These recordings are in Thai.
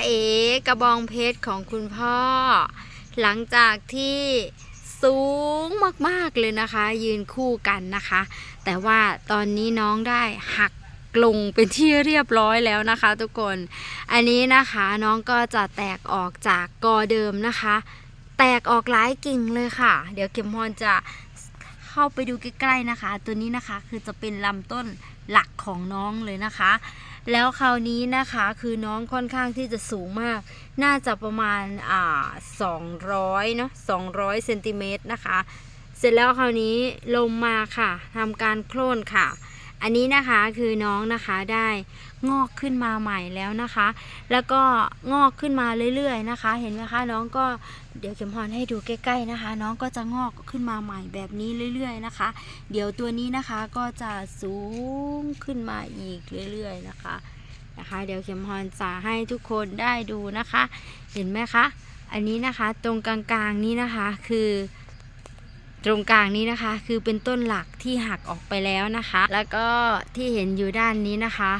เอ๋กระบองเพชรของคุณพ่อ หลังจากที่สูงมากๆเลยนะคะ ยืนคู่กันนะคะ แต่ว่าตอนนี้น้องได้หักลงเป็นที่เรียบร้อยแล้วนะคะ ทุกคน อันนี้นะคะน้องก็จะแตกออกจากกอเดิมนะคะ แตกออกหลายกิ่งเลยค่ะ เดี๋ยวเข็มพรจะ เข้าไปดูใกล้ๆนะคะ ตัวนี้นะคะคือจะเป็นลำต้นหลักของน้องเลยนะคะ แล้วคราวนี้นะคะคือน้องค่อนข้างที่จะสูงมาก น่าจะประมาณอ่า200เนาะ200เซนติเมตรนะคะ เสร็จแล้วคราวนี้ลงมาค่ะทำการโคลนค่ะ อันนี้นะคะคือน้องนะคะได้งอกขึ้นมาใหม่แล้วนะคะ แล้วก็งอกขึ้นมาเรื่อยๆนะคะ เห็นไหมคะน้องก็เดี๋ยวเข็มพรให้ดูใกล้ ๆนะคะ น้องก็จะงอกขึ้นมาใหม่แบบนี้เรื่อย ๆนะคะ เดี๋ยวตัวนี้นะคะก็จะสูงขึ้นมาอีกเรื่อย ๆนะคะนะคะ เดี๋ยวเข็มพรจะให้ทุกคนได้ดูนะคะ เห็นไหมคะ อันนี้นะคะตรงกลางๆนี้นะคะคือ ตรงกลางนี้นะคะ คือเป็นต้นหลักที่หักออกไปแล้วนะคะ แล้วก็ที่เห็นอยู่ด้านนี้นะคะ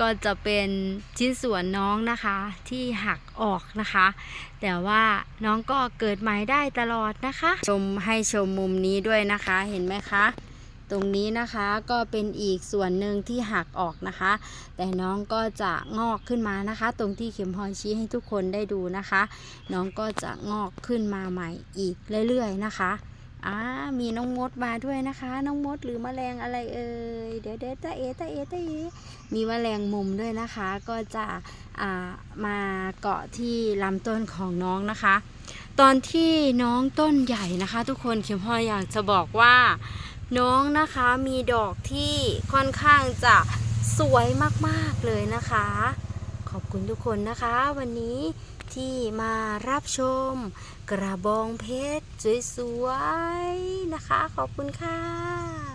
ก็จะเป็นชิ้นส่วนน้องนะคะที่หักออกนะคะ แต่ว่าน้องก็เกิดใหม่ได้ตลอดนะคะ ชมให้ชมมุมนี้ด้วยนะคะเห็นไหมคะตรงนี้นะคะก็เป็นอีกส่วนหนึ่งที่หักออกนะคะ แต่น้องก็จะงอกขึ้นมานะคะ ตรงที่เข็มพรชี้ให้ทุกคนได้ดูนะคะ น้องก็จะงอกขึ้นมาใหม่อีกเรื่อยๆนะคะ อ่ามีน้องมดมาด้วยนะคะ น้องมดหรือแมลงอะไรเอ่ยเดี๋ยวเดี๋ยวตาเอตาเอตาเอมีแมลงมุมด้วยนะคะ ก็จะอ่ามาเกาะที่ลำต้นของน้องนะคะ ตอนที่น้องต้นใหญ่นะคะ ทุกคนเข็มพรอยากจะบอกว่า น้องนะคะมีดอกที่ค่อนข้างจะสวยมากๆเลยนะคะ ขอบคุณทุกคนนะคะ วันนี้ ที่มารับชม กระบองเพชรสวยๆนะคะ ขอบคุณค่ะ